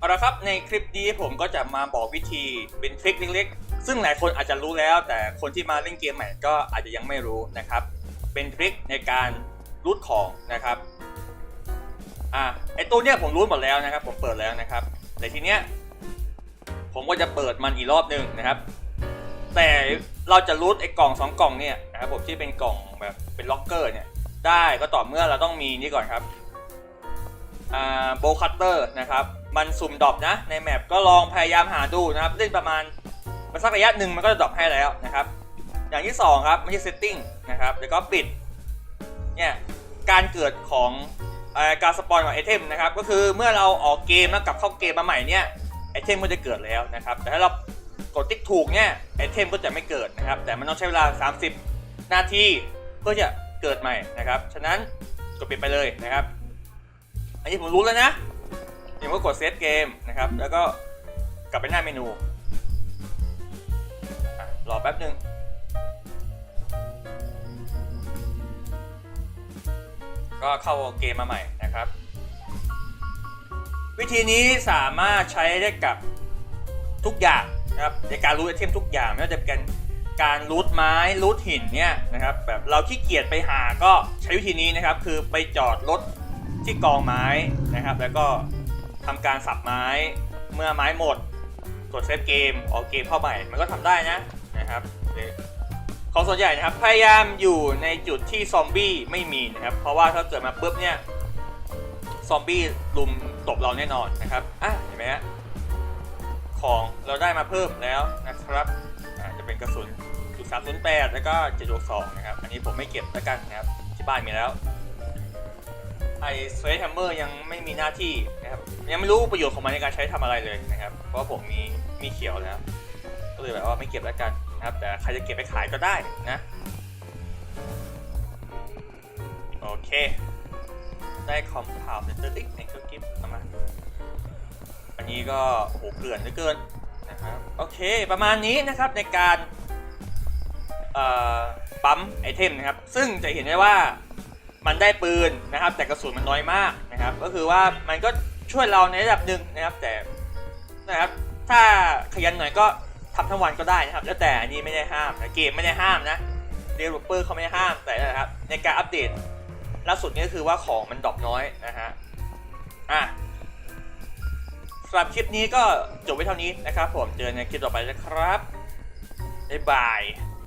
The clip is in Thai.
เอาละครับในคลิปนี้ผมก็จะมาบอกวิธีเป็นทริคเล็กๆ ซึ่งหลายคนอาจจะรู้แล้ว แต่คนที่มาเล่นเกมใหม่ก็อาจจะยังไม่รู้นะครับ เป็นทริคในการรูทของนะครับอ่าไอตัวเนี้ยผมรู้หมดแล้วนะครับ ผมเปิดแล้วนะครับ แต่ทีเนี้ยผมก็จะเปิดมันอีกรอบหนึ่งนะครับ แต่เราจะรูทไอกล่องสองกล่องเนี่ยนะครับผมที่เป็นกล่องแบบเป็นล็อกเกอร์เนี่ยได้ก็ต่อเมื่อเราต้องมีนี่ก่อนครับอ่าโบคัตเตอร์นะครับ มันสุ่มดรอปนะ ในแมปก็ลองพยายามหาดูนะครับเล่นประมาณมาสักระยะหนึ่งมันก็จะดรอปให้แล้วนะครับ อย่างที่ 2 ครับไม่ใช่เซตติ้งนะครับแล้วก็ปิดเนี่ยการเกิดของอการสปอนของไอเทมนะครับก็คือเมื่อเราออกเกมแล้วกลับเข้าเกมมาใหม่เนี่ยไอเทมก็จะเกิดแล้วนะครับแต่ถ้าเรากดติ๊กถูกเนี่ยไอเทมก็จะไม่เกิดนะครับ แต่มันต้องใช้เวลา 30 นาทีเพื่อจะเกิดใหม่นะครับ ฉะนั้นกดปิดไปเลยนะครับ อันนี้ผมรู้แล้วนะ อย่างว่ากดเซฟเกมนะครับ แล้วก็กลับไปหน้าเมนูรอแป๊บหนึ่งก็เข้าเกมมาใหม่นะครับ วิธีนี้สามารถใช้ได้กับทุกอย่างนะครับในการรูทไอเทมทุกอย่างไม่ว่าจะเป็นการรูทไม้รูทหินเนี่ยนะครับแบบเราขี้เกียจไปหาก็ใช้วิธีนี้นะครับ คือไปจอดรถที่กองไม้นะครับ แล้วก็ ทำการสับไม้เมื่อไม้หมด กดเซฟเกมออกเกมเข้าใหม่ มันก็ทำได้นะนะครับของส่วนใหญ่นะครับ พยายามอยู่ในจุดที่ซอมบี้ไม่มีนะครับ เพราะว่าถ้าเกิดมาปุ๊บเนี่ยซอมบี้ลุมตบเราแน่นอนนะครับอะเห็นไหมฮะของเราได้มาเพิ่มแล้วนะครับอะจะเป็นกระสุนจุดสามศูนย์แปดแล้วก็เจ็ดสองนะครับ อันนี้ผมไม่เก็บแล้วกันนะครับ ที่บ้านมีแล้วไอ้สเวทแฮมเมอร์ยังไม่มีหน้าที่นะครับ ยังไม่รู้ประโยชน์ของมันในการใช้ทำอะไรเลยนะครับ เพราะผมมีมีเขียวแล้ว ก็เลยแบบว่าไม่เก็บแล้วกันนะครับ แต่ใครจะเก็บไปขายก็ได้นะ โอเค ได้คอมพาวเซนเตอร์ติ๊กในเครื่องกิฟต์ประมาณอันนี้ก็โอ้โหเกลื่อนเหลือเกินนะครับ โอเค ประมาณนี้นะครับในการปั๊มไอเทมนะครับ ซึ่งจะเห็นได้ว่ามันได้ปืนนะครับ แต่กระสุนมันน้อยมากนะครับ ก็คือว่ามันก็ ช่วยเราในระดับหนึ่งนะครับ แต่นะครับถ้าขยันหน่อยก็ทำทั้งวันก็ได้นะครับ แล้วแต่อันนี้ไม่ได้ห้ามนะเกมไม่ได้ห้ามนะเดเวลอปเปอร์เขาไม่ได้ห้ามแต่นะครับ ในการอัปเดตล่าสุดนี้ก็คือว่าของมันดรอปน้อยนะฮะอะสำหรับคลิปนี้ก็จบไว้เท่านี้นะครับ ผมเจอในคลิปต่อไปนะครับบ๊ายบาย